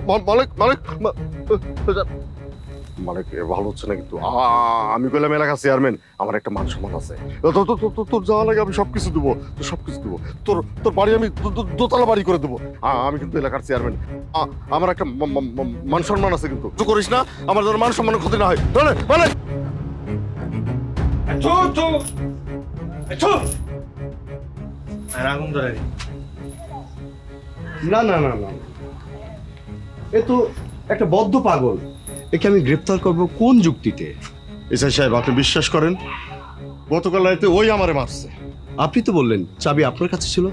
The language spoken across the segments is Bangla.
মালিক মালিক মালিক ভালো হচ্ছে না কিন্তু আ- আমি কইলাম এলাকা চেয়ারম্যান আমার একটা মান সম্মান আছে। তোর যাওয়া লাগে আমি সবকিছু দেবো তোর সবকিছু দেবো। তোর তোর বাড়ি আমি দোতলা বাড়ি করে দেবো। আ- আমি কিন্তু এলাকার চেয়ারম্যান আমার একটা মান সম্মান আছে কিন্তু। তুই করিস না আমার যেন মান সম্মানের ক্ষতি না হয়। মানে। না না না না। এ তো একটা বদ্ধ পাগল। একে আমি গ্রেপ্তার করব কোন যুক্তিতে? এসআই সাহেব আপনি বিশ্বাস করেন? গতকাল রাতে ওই আমারে মারছে। আপনি তো বললেন চাবি আপনার কাছে ছিল।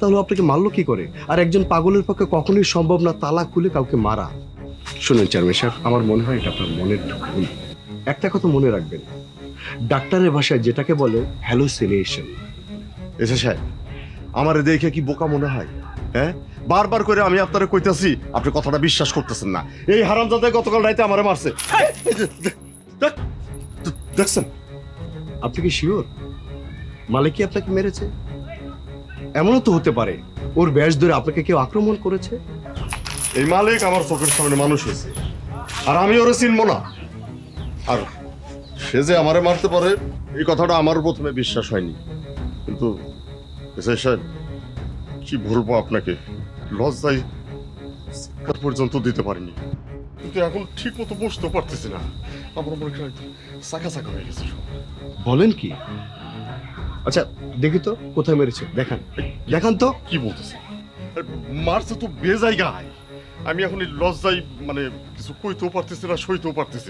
তাহলে আপনাকে মারলো কি করে? আর একজন পাগলের পক্ষে কখনোই সম্ভব না তালা খুলে কাউকে মারা। শুনুন চেয়ারম্যান সাহেব আমার মনে হয় এটা আপনার মনের ভুল। একটা কথা মনে রাখবেন। ডাক্তারের ভাষায় যেটাকে বলে হ্যালোসিনেশন এসে সাহেব আমার দেখে কি বোকা মনে হয়? হ্যাঁ? বারবার করে আমি আপনারা কইতাছি আপনি কথাটা বিশ্বাস করতেছেন না। এই হারামজাদা গতকাল রাইতে আমারে মারছে। দেখছেন? আপনি কি শিওর? মালিকই আপনাকে মেরেছে? এমনও তো হতে পারে ওর ব্যাস ধরে আপনাকে কেউ আক্রমণ করেছে? এই মালিক আমার চোখের সামনে মানুষ হয়েছে আর আমি ওরে চিনবো না। আর সে যে আমারে মারতে পারে এই কথাটা আমার প্রথমে বিশ্বাস হয়নি। কিন্তু সাহেব কি বলব আপনাকে? লজ্জায় চিৎকার পর্যন্ত দিতে পারিনি। কিন্তু এখন ঠিক মতো বসতেও পারতেছি না। আমার মনে হয় চাকা চাকা হয়ে গেছে বলেন কি? আচ্ছা দেখি তো কোথায় মেরেছে। দেখান। দেখান তো। কি বলতেছে? মারছে তো বেজায় গায়। আমি এখন এই লজ্জায় মানে কিছু কইতেও পারতেছি না সইতেও পারতেছি।